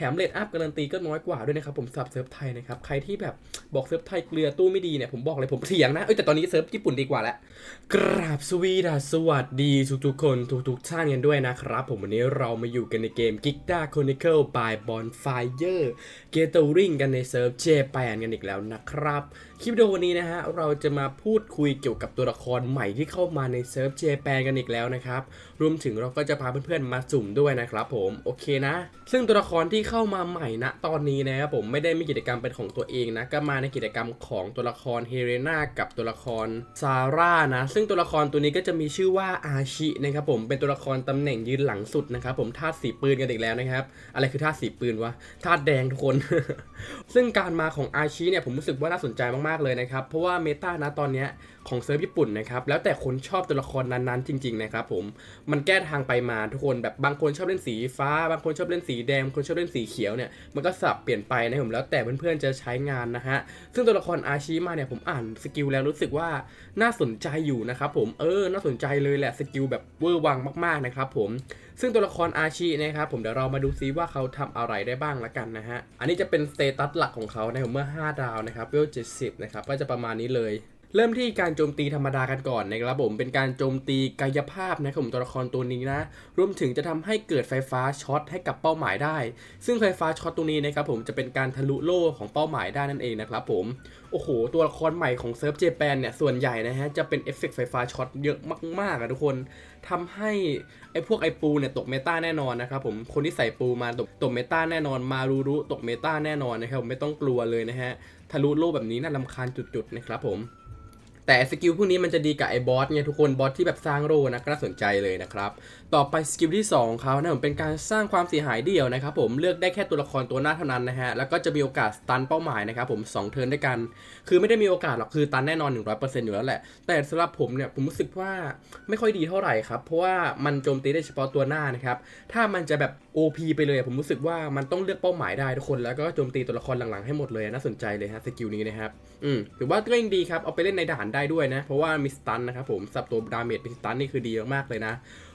ถมเลดอัพการันตีก็น้อยกว่าด้วยนะครับผมสับเซิร์ฟไทยนะครับใครที่แบบบอกเซิร์ฟไทยเกลือตู้ไม่ดีเนี่ยผมบอกเลยผมเถียงนะเอ้ยแต่ตอนนี้เซิร์ฟญี่ปุ่นดีกว่าแล้วกราบสวีดาสวัสดีทุกๆคนทุกๆท่านกันด้วยนะครับผมวันนี้เรามาอยู่กันในเกม g i g d a Chronicle by Bonfire Gathering กันในเซิร์ฟเจแปนกันอีกแล้วนะครับคลิปวิดีโอวันนี้นะฮะเราจะมาพูดคุยเกี่ยวกับตัวละครใหม่ที่เข้ามาในเซิร์ฟเจแปนกันอีกแล้วนะครับรวมถึงเราก็จะพาเพื่อนๆมาสุ่มด้วยนะครับผมโอเคนะ ซึ่งตัวละครที่เข้ามาใหม่ณตอนนี้นะครับผมไม่ได้มีกิจกรรมเป็นของตัวเองนะก็มาในกิจกรรมของตัวละครเฮเรนากับตัวละครซาร่านะซึ่งตัวละครตัวนี้ก็จะมีชื่อว่าอาชินะครับผมเป็นตัวละครตำแหน่งยืนหลังสุดนะครับผมธาตุสีปืนกันอีกแล้วนะครับ อะไรคือธาตุสีปืนวะธาตุแดงทุกคน ซึ่งการมาของอาชิเนี่ยผมรู้สึกว่าน่าสนใจมากๆเลยนะครับเพราะว่าเมตานะตอนเนี้ยของเซิร์ฟญี่ปุ่นนะครับแล้วแต่คนชอบตัวละครนั้นๆ จริง ๆ นะครับผมมันแก้ทางไปมาทุกคนแบบบางคนชอบเล่นสีฟ้า บางคนชอบเล่นสีแดงคนชอบเล่นสีเขียวเนี่ยมันก็สลับเปลี่ยนไปนะผมแล้วแต่เพื่อนๆจะใช้งานนะฮะซึ่งตัวละครอาชิมาเนี่ยผมอ่านสกิลแล้วรู้สึกว่าน่าสนใจอยู่นะครับผมเออน่าสนใจเลยแหละสกิลแบบเวอร์วังมากๆนะครับผมซึ่งตัวละครอาชินะครับผมเดี๋ยวเรามาดูซิว่าเขาทำอะไรได้บ้างละกันนะฮะอันนี้จะเป็นสเตตัสหลักของเขาในเมื่อ 5 ดาวนะครับเวล70นะครับก็จะประมาณนี้เลย เริ่มที่การโจมตีธรรมดากันก่อนนะครับผมเป็นการโจมตีกายภาพนะครับผมตัวละครตัวนี้นะ รวมถึงจะทำให้เกิดไฟฟ้าช็อตให้กับเป้าหมายได้ ซึ่งไฟฟ้าช็อตตรงนี้นะครับผมจะเป็นการทะลุโล่ของเป้าหมายได้นั่นเองนะครับผมโอ้โห ตัวละครใหม่ของเซิร์ฟเจแปนเนี่ยส่วนใหญ่นะฮะจะเป็นเอฟเฟกต์ไฟฟ้าช็อตเยอะมากๆอะทุกคนทำให้ไอ้พวกไอปูเนี่ยตกเมตาแน่นอนนะครับผมคนที่ใส่ปูมาตกตกเมตาแน่นอนมารูรุตกเมตาแน่นอนนะครับผมไม่ต้องกลัวเลยนะฮะทะลุโล่แบบนี้น่าลำคาญจุดๆนะครับผม แต่สกิลพวกนี้มันจะดีกับไอ้บอสไงทุกคนบอสที่แบบสร้างโรนะก็น่าสนใจเลยนะครับต่อไปสกิลที่2ของเขานะผมเป็นการสร้างความเสียหายเดี่ยวนะครับผมเลือกได้แค่ตัวละครตัวหน้าเท่านั้นนะฮะแล้วก็จะมีโอกาสตันเป้าหมายนะครับผม2เทิร์นด้วยกัน คือไม่ได้มีโอกาสหรอกคือตันแน่นอน 100%อยู่แล้วแหละ แต่สำหรับผมเนี่ยผมรู้สึกว่าไม่ค่อยดีเท่าไหร่ครับเพราะว่ามันโจมตีได้เฉพาะตัวหน้านะครับถ้ามันจะแบบ OP ไปเลยผมรู้สึกว่ามันต้องเลือกเป้าหมายได้ทุกคน แล้วก็โจมตีตัวละครหลังๆให้หมดเลยน่าสนใจเลยฮะสกิลนี้นะครับอืมถือว่าก็ยังดีครับเอาไปเล่นในด่านได้ด้วยนะ เพราะว่ามีสตันนะครับผมสับตัวดาเมจเป็นสตันนี่คือดีมากๆเลยนะ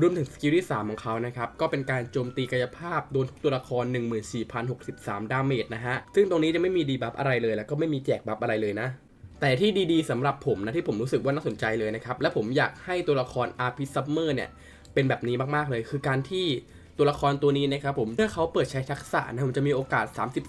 รวมถึงสกิลที่ 3 ของเขานะครับก็เป็นการโจมตีกายภาพโดนทุกตัวละคร 14,063 ดาเมจนะฮะ ซึ่งตรงนี้จะไม่มีดีบัฟอะไรเลย แล้วก็ไม่มีแจกบัฟอะไรเลยนะแต่ที่ดีๆสำหรับผมนะที่ผมรู้สึกว่าน่าสนใจเลยนะครับ และผมอยากให้ตัวละครอาร์พิซัมเมอร์เนี่ย เป็นแบบนี้มากๆเลย คือการที่ ตัวละครตัวนี้นะครับผมเมื่อเขาเปิดใช้ทักษะนะผมจะมีโอกาส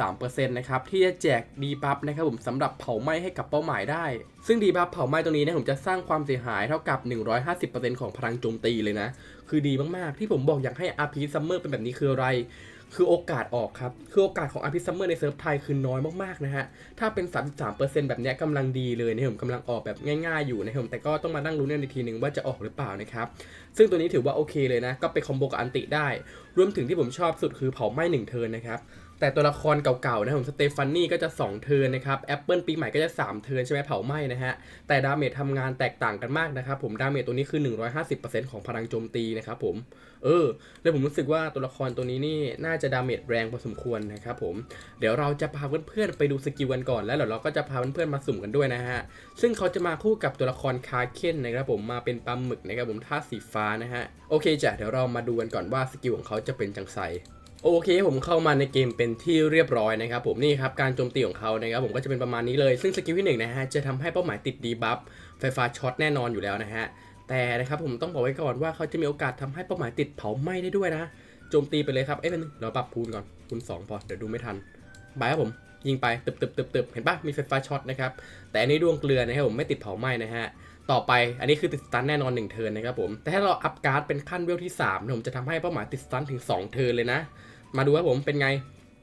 33%นะครับที่จะแจกดีบัฟนะครับผมสำหรับเผาไหม้ให้กับเป้าหมายได้ ซึ่งดีบัฟเผาไหม้ตรงนี้นะผมจะสร้างความเสียหายเท่ากับ 150%ของพลังโจมตีเลยนะคือดีมากๆ ที่ผมบอกอยากให้อาร์พีซัมเป็นแบบนี้คืออะไร คือโอกาสออกครับ คือโอกาสของอาพีซัมเมอร์ในเซิร์ฟไทยคือน้อยมากๆนะฮะ ถ้าเป็น 33%แบบนี้กำลังดีเลยนะผมกำลังออกแบบง่ายๆอยู่นะผมแต่ก็ต้องมานั่งลุ้นนทีหนึ่งว่าจะออกหรือเปล่านะครับ ซึ่งตัวนี้ถือว่าโอเคเลยนะ ก็ไปคอมโบกับอันติได้ รวมถึงที่ผมชอบสุดคือเผาไหม้หนึ่งเทินนะครับ แต่ตัวละครเก่าๆนะผมสเตฟานี่ก็จะ 2 เทิร์นนะครับแอปเปิลปีใหม่ก็จะ 3 เทิร์นใช่ไหมเผาไหม้นะฮะ แต่ดาเมจทำงานแตกต่างกันมากนะครับผมดาเมจตัวนี้คือ 150%ของพลังโจมตีนะครับผม เออ แล้วผมรู้สึกว่าตัวละครตัวนี้นี่น่าจะดาเมจแรงพอสมควรนะครับผม เดี๋ยวเราจะพาเพื่อนๆไปดูสกิลกันก่อน แล้วเดี๋ยวเราก็จะพาเพื่อนๆมาสุ่มกันด้วยนะฮะ ซึ่งเขาจะมาคู่กับตัวละครคาเคนนะครับผมมาเป็นปลาหมึกนะครับผมท่าสีฟ้านะฮะ โอเคจ้ะเดี๋ยวเรามาดูกันก่อนว่าสกิลของเขาจะเป็นจังไส โอเคผมเข้ามาในเกมเป็นที่เรียบร้อยนะครับผมนี่ครับการโจมตีของเขานะครับผมก็จะเป็นประมาณนี้เลย ซึ่งสกิลที่หนึ่งนะฮะจะทำให้เป้าหมายติดดีบัฟไฟฟ้าช็อตแน่นอนอยู่แล้วนะฮะแต่นะครับผมต้องบอกไว้ก่อนว่าเขาจะมีโอกาสทำให้เป้าหมายติดเผาไหม้ได้ด้วยนะโจมตีไปเลยครับเอ้ยเป็นงเราปรับพูนก่อนคูณสองพอเดี๋ยวดูไม่ทันบายครับผมยิงไปตึบตึบตึบตึบเห็นปะมีไฟฟ้าช็อตนะครับแต่อันนี้ดวงเกลือนะครับผมไม่ติดเผาไหม้นะฮะต่อไปอันนี้คือติดสตันแน่นอน1เทิร์นนะครับผมแต่ถ้าเราอัพการ์ดเป็นขั้นเวลที่3ผมจะทำให้เป้าหมายติดสตันถึง 2 เทิร์นเลยนะ มาดูครับผมเป็นไง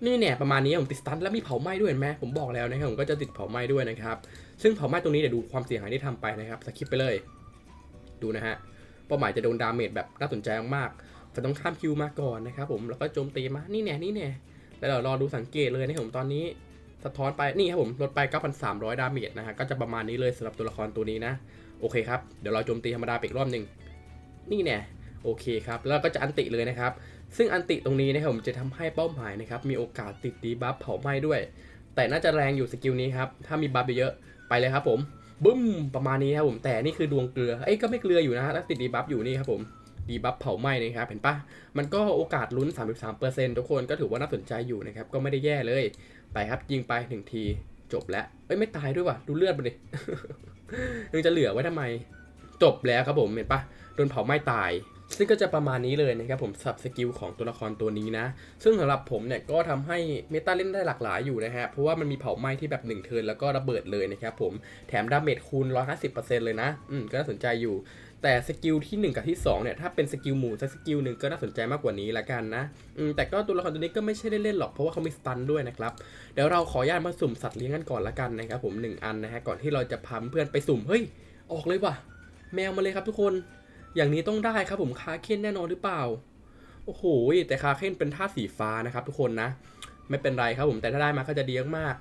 นี่เนี่ยประมาณนี้ผมติดสตันแล้วมีเผาไหม้ด้วยเห็นไหมผมบอกแล้วนะครับผมก็จะติดเผาไหม้ด้วยนะครับ ซึ่งเผาไหม้ตรงนี้เดี๋ยวดูความเสียหายที่ทำไปนะครับสคิปไปเลย ดูนะฮะเป้าหมายจะโดนดาเมจแบบน่าสนใจมากๆแต่ต้องข้ามคิวมาก่อนนะครับผมแล้วก็โจมตีมานี่แน่นี่แน่แล้วเรารอดูสังเกตเลยนะครับผมตอนนี้สะท้อนไปนี่ครับผมลดไป 9,300 ดาเมจนะฮะก็จะประมาณนี้เลยสำหรับตัวละครตัวนี้นะโอเคครับเดี๋ยวเราโจมตีธรรมดาไปอีกรอบหนึ่งนี่แน่โอเคครับแล้วก็จะอันติเลยนะครับ ซึ่งอันติตรงนี้นะครับผมจะทำให้เป้าหมายนะครับมีโอกาสติดดีบัฟเผาไหม้ด้วย แต่น่าจะแรงอยู่สกิลนี้ครับถ้ามีบัฟเยอะไปเลยครับผมบึ้มประมาณนี้ครับผมแต่นี่คือดวงเกลือเอ้ยก็ไม่เกลืออยู่นะฮะแล้วติดดีบัฟอยู่นี่ครับผมดีบัฟเผาไหม้นะครับเห็นปะมันก็โอกาสลุ้น 33%ทุกคนก็ถือว่าน่าสนใจอยู่นะครับก็ไม่ได้แย่เลยไปครับยิงไปหนึ่งทีจบแล้วเอ้ยไม่ตายด้วยว่ะดูเลือดมันดิยังจะเหลือไว้ทำไม จบแล้วครับผมเห็นปะโดนเผาไหม้ตาย ซึ่งก็จะประมาณนี้เลยนะครับผมสับสกิลของตัวละครตัวนี้นะ ซึ่งสำหรับผมเนี่ยก็ทำให้เมตาเล่นได้หลากหลายอยู่นะฮะ เพราะว่ามันมีเผาไหม้ที่แบบ1เทิร์นแล้วก็ระเบิดเลยนะครับผม แถมดาเมจคูณ 150%เลยนะ อืม ก็น่าสนใจอยู่ แต่สกิลที่ 1 กับที่2เนี่ยถ้าเป็นสกิลหมู่สักสกิลหนึ่งก็น่าสนใจมากกว่านี้ละกันนะ อืม แต่ก็ตัวละครตัวนี้ก็ไม่ใช่เล่นๆหรอกเพราะว่าเขามีสตันด้วยนะครับ เดี๋ยวเราขออนุญาตมาสุ่มสัตว์เลี้ยงกันก่อนละกันนะครับผม1อันนะฮะก่อนที่เราจะพาเพื่อนไปสุ่มเฮ้ยออกเลยว่ะแมวมาเลยครับทุกคน อย่างนี้ต้องได้ครับผมคาเคนแน่นอนหรือเปล่า โอ้โห แต่คาเคนเป็นท่าสีฟ้านะครับทุกคนนะ ไม่เป็นไรครับผม แต่ถ้าได้มาก็จะดีมาก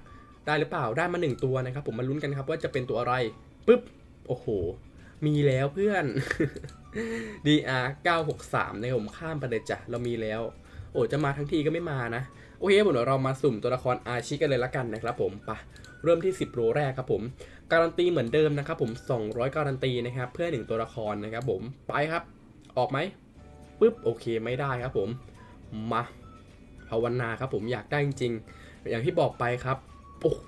ได้หรือเปล่า ได้มาหนึ่งตัวนะครับ ผมมาลุ้นกันครับว่าจะเป็นตัวอะไร ปึ๊บ โอ้โห มีแล้วเพื่อน DR 963นะครับผมข้ามไปเลยจ้ะ เรามีแล้ว โอ้จะมาทั้งทีก็ไม่มานะ โอเคผมเดี๋ยวเรามาสุ่มตัวละครอาชิกันเลยละกันนะครับผม ไปะ เริ่มที่ 10โรแรกครับผม การันตีเหมือนเดิมนะครับผม 200 การันตีนะครับเพื่อหนึ่งตัวละครนะครับผมไปครับ ออกไหมปึ๊บโอเคไม่ได้ครับผมมาภาวนาครับผมอยากได้จริงๆ อย่างที่บอกไปครับโอ้โห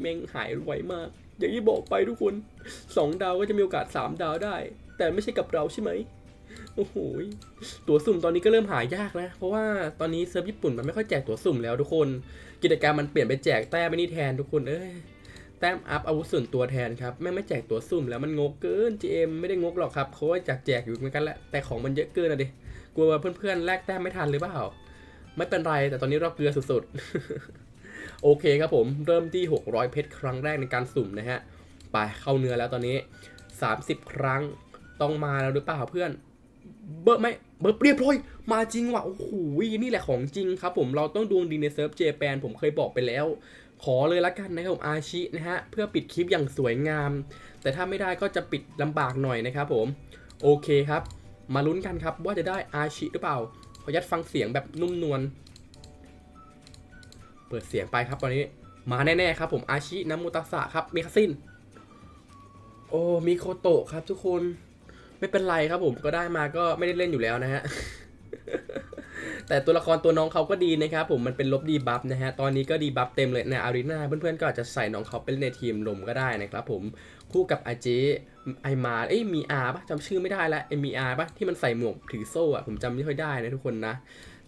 แม่งหายไวยมาก อย่างที่บอกไปทุกคน 2 ดาวก็จะมีโอกาส 3 ดาวได้ แต่ไม่ใช่กับเราใช่ไหม โอ้โหตั๋วสุ่มตอนนี้ก็เริ่มหายากนะ เพราะว่าตอนนี้เซิร์ฟญี่ปุ่นมันไม่ค่อยแจกตั๋วสุ่มแล้วทุกคน กิจกรรมมันเปลี่ยนไปแจกแต้มไปนี่แทนทุกคนเอ้ยแต้มอัพอาวุธส่วนตัวแทนครับแม่ไม่แจกตั๋วสุ่มแล้วมันงกเกิน GM ไม่ได้งกหรอกครับเขาว่าจากแจกอยู่เหมือนกันแหละแต่ของมันเยอะเกินอะดิกลัวว่าเพื่อนๆแลกแต้มไม่ทันหรือเปล่าไม่เป็นไรแต่ตอนนี้เราเกลือสุดๆ โอเคครับผมเริ่มที่ 600 เพชรครั้งแรกในการสุ่มนะฮะไปเข้าเนื้อแล้วตอนนี้ 30 ครั้งต้องมาแล้วหรือเปล่าเพื่อน เบอร์ไหมเบอร์เรียบร้อยมาจริงว่ะโอ้โหนี่แหละของจริงครับผมเราต้องดวงดีในเซิร์ฟเจแปนผมเคยบอกไปแล้ว ขอเลยละกันนะครับผมอาชินะฮะเพื่อปิดคลิปอย่างสวยงาม แต่ถ้าไม่ได้ก็จะปิดลำบากหน่อยนะครับผม โอเคครับ มาลุ้นกันครับว่าจะได้อาชิหรือเปล่า ขอยัดฟังเสียงแบบนุ่มนวลเปิดเสียงไปครับตอนนี้มาแน่ๆครับผมอาชินามุตะสะครับมีคาซินโอ้มีโคโตะครับทุกคน ไม่เป็นไรครับผมก็ได้มาก็ไม่ได้เล่นอยู่แล้วนะฮะแต่ตัวละครตัวน้องเขาก็ดีนะครับผมมันเป็นลบดีบัฟนะฮะตอนนี้ก็ดีบัฟเต็มเลยในอารีนาเพื่อนๆก็อาจจะใส่น้องเขาไปเล่นในทีมลมก็ได้นะครับผมคู่กับอาเจไอมาเอ้ยมีอาปะจำชื่อไม่ได้ละไอมีอาปะที่มันใส่หมวกถือโซ่อะผมจำไม่ค่อยได้นะทุกคนนะ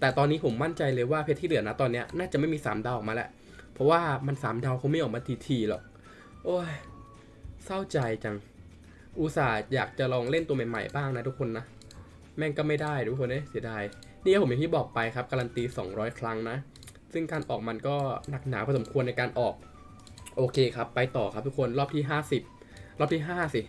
แต่ตอนนี้ผมมั่นใจเลยว่าเพชรที่เหลือนะตอนนี้น่าจะไม่มี3ดาวออกมาแล้วเพราะว่ามัน3ดาวคงไม่ออกมาทีๆหรอกโอ้ยเศร้าใจจัง อุตส่าห์อยากจะลองเล่นตัวใหม่ๆบ้างนะทุกคนนะ แม่งก็ไม่ได้ทุกคนเอ้ยเสียดายนี่ผมอย่างที่บอกไปครับการันตี 200 ครั้งนะ ซึ่งการออกมันก็หนักหนาพอสมควรในการออก โอเคครับ ไปต่อครับทุกคนรอบที่ 50 รอบที่ 5 สิ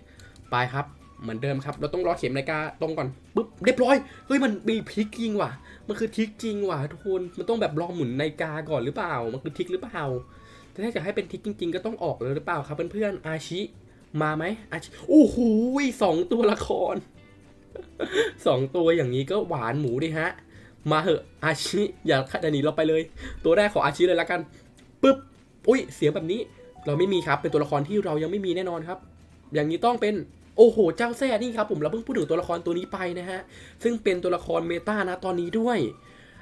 ไปครับเหมือนเดิมครับ เราต้องรอเข็มนาฬิกาตรงก่อนปุ๊บเรียบร้อยเฮ้ยมันมีพลิกจริงว่ะ มันคือทิกจริงว่ะทุกคนมันต้องแบบลองหมุนนาฬิกาก่อนหรือเปล่า มันคือทิกหรือเปล่าแต่ถ้าจะให้เป็นทิกจริง ๆ ก็ต้องออกเลยหรือเปล่าครับเพื่อนๆอาชิ มาไหมอาชิโอ้โหสองตัวละครสองตัวอย่างนี้ก็หวานหมูดิฮะ มาเหอะอาชิอย่าขัดหนีเราไปเลย ตัวแรกของอาชิเลยละกันปึ๊บอุ้ยเสียงแบบนี้ เราไม่มีครับเป็นตัวละครที่เรายังไม่มีแน่นอนครับ อย่างนี้ต้องเป็นโอ้โห เจ้าแซ่นี่ครับผมเราเพิ่งพูดถึงตัวละครตัวนี้ไปนะฮะ ซึ่งเป็นตัวละครเมตานะตอนนี้ด้วย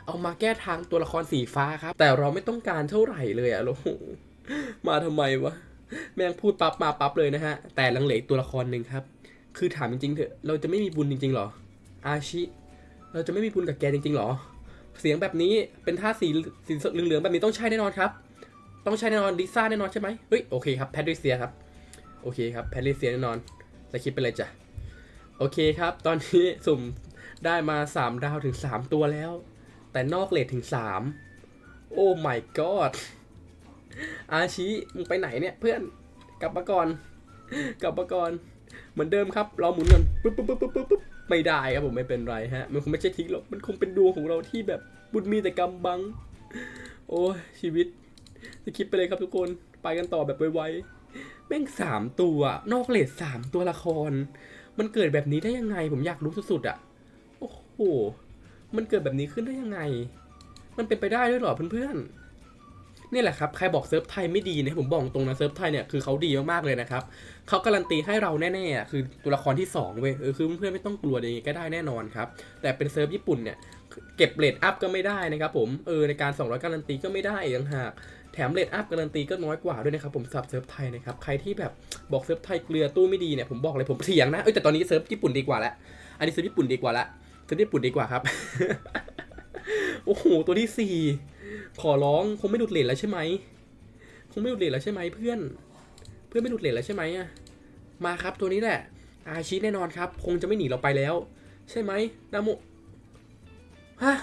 เอามาแก้ทางตัวละครสีฟ้าครับ แต่เราไม่ต้องการเท่าไหร่เลยอะโอ้โหมาทำไมวะ แม่งพูดปั๊บมาปั๊บเลยนะฮะ แต่ลังเหลตัวละครหนึ่งครับ คือถามจริงๆเถอะเราจะไม่มีบุญจริงๆหรอ อาชิ เราจะไม่มีบุญกับแกจริงๆหรอ เสียงแบบนี้เป็นท่าสีสีเหลืองๆแบบนี้ต้องใช่แน่นอนครับ ต้องใช่แน่นอนลิซ่าแน่นอนใช่ไหมเฮ้ยโอเคครับแพทริเซียครับโอเคครับแพทริเซียแน่นอนสคิปไปเลยจ้ะโอเคครับ ตอนนี้สุ่มได้มา 3 ดาวถึง 3 ตัวแล้ว แต่นอกเลทถึง 3 โอ้ my god อาชิมึงไปไหนเนี่ยเพื่อนกลับมาก่อนกลับมาก่อนเหมือนเดิมครับเราหมุนก่อนปุ๊บปุ๊บปุ๊บปุ๊บปุ๊บไม่ได้ครับผมไม่เป็นไรฮะ มันคงไม่ใช่ทิ้งหรอกมันคงเป็นดวงของเราที่แบบบุญมีแต่กำบัง โอ้ชีวิตจะคิดไปเลยครับทุกคนไปกันต่อแบบไวๆแม่งสามตัวนอกเลทสามตัวละคร มันเกิดแบบนี้ได้ยังไง ผมอยากรู้สุดๆอะโอ้โหมันเกิดแบบนี้ขึ้นได้ยังไง มันเป็นไปได้ด้วยหรอเพื่อนๆ นี่แหละครับใครบอกเซิร์ฟไทยไม่ดีเนี่ยผมบอกตรงนะเซิร์ฟไทยเนี่ยคือเขาดีมากๆเลยนะครับเขาการันตีให้เราแน่ๆอะคือตัวละครที่2เว้ยเออคือเพื่อนๆไม่ต้องกลัวเองก็ได้แน่นอนครับแต่เป็นเซิร์ฟญี่ปุ่นเนี่ยเก็บเรทอัพก็ไม่ได้นะครับผมเออในการ 200 การันตีก็ไม่ได้อีกต่างหากแถมเรทอัพการันตีก็น้อยกว่าด้วยนะครับผมสับเซิร์ฟไทยนะครับใครที่แบบบอกเซิร์ฟไทยเกลือตู้ไม่ดีเนี่ยผมบอกเลยผมเถียงนะเอ้แต่ตอนนี้เซิร์ฟญี่ปุ่นดีกว่าล้วอันนี้เซิร์ฟญี่ปุ่นดีกว่าละเซิร์ฟญี่ปุ่นดีกว่าครับโอ้โหตัวที่สี่ ขอร้องคงไม่หลุดเลทแล้วใช่ไหมคงไม่หลุดเลทแล้วใช่ไหมเพื่อน เพื่อนไม่หลุดเลทแล้วใช่ไหมอะมาครับตัวนี้แหละ อาชีแน่นอนครับ คงจะไม่หนีเราไปแล้ว ใช่ไหมนาโมฮะ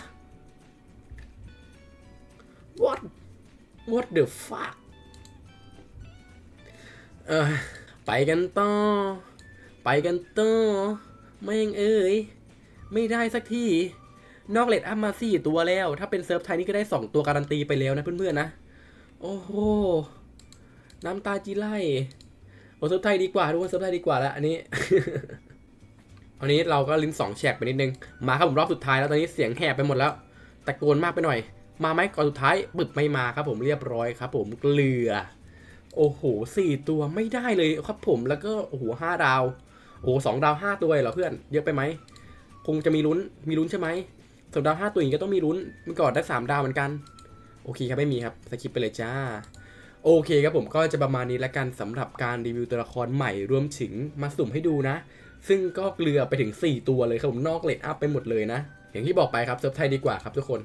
what what the fuck เออไปกันต่อ ไปกันต่อไม่งเอ้ย ไม่ได้สักที นอกเลดอัพมาสี่ตัวแล้ว ถ้าเป็นเซิร์ฟไทยนี่ก็ได้สองตัวการันตีไปแล้วนะเพื่อนๆนะ โอ้โห น้ำตาจีไล่โอ้เซิร์ฟไทยดีกว่าทุกคนเซิร์ฟไทยดีกว่าแล้วอันนี้อันนี้เราก็ลิ้นสองแฉกไปนิดนึง มาครับผมรอบสุดท้ายแล้วตอนนี้เสียงแหบไปหมดแล้วตะโกนมากไปหน่อย มาไหมก่อนสุดท้ายปึบไม่มาครับผมเรียบร้อยครับผมเกลือ โอ้โหสี่ตัวไม่ได้เลยครับผมแล้วก็โอ้โหห้าดาว โอ้โหสองดาวห้าตัวเหรอเพื่อน เยอะไปไหมคงจะมีลุ้นมีลุ้นใช่ไหม สองดาวห้าตัวนี้ก็ต้องมีลุ้นมันก่อนได้สามดาวเหมือนกัน โอเคครับไม่มีครับสกิปไปเลยจ้า โอเคครับผมก็จะประมาณนี้แล้วกันสำหรับการรีวิวตัวละครใหม่รวมถึงมาสุ่มให้ดูนะ ซึ่งก็เกลือไปถึง 4 ตัวเลยครับผมนอกเลทอัพไปหมดเลยนะอย่างที่บอกไปครับเซิร์ฟไทยดีกว่าครับทุกคน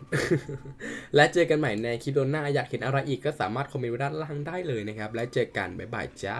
และเจอกันใหม่ในคลิปโดนหน้าอยากเห็นอะไรอีกก็สามารถคอมเมนต์ไว้ด้านล่างได้เลยนะครับ และเจอกัน บ๊ายบายจ้า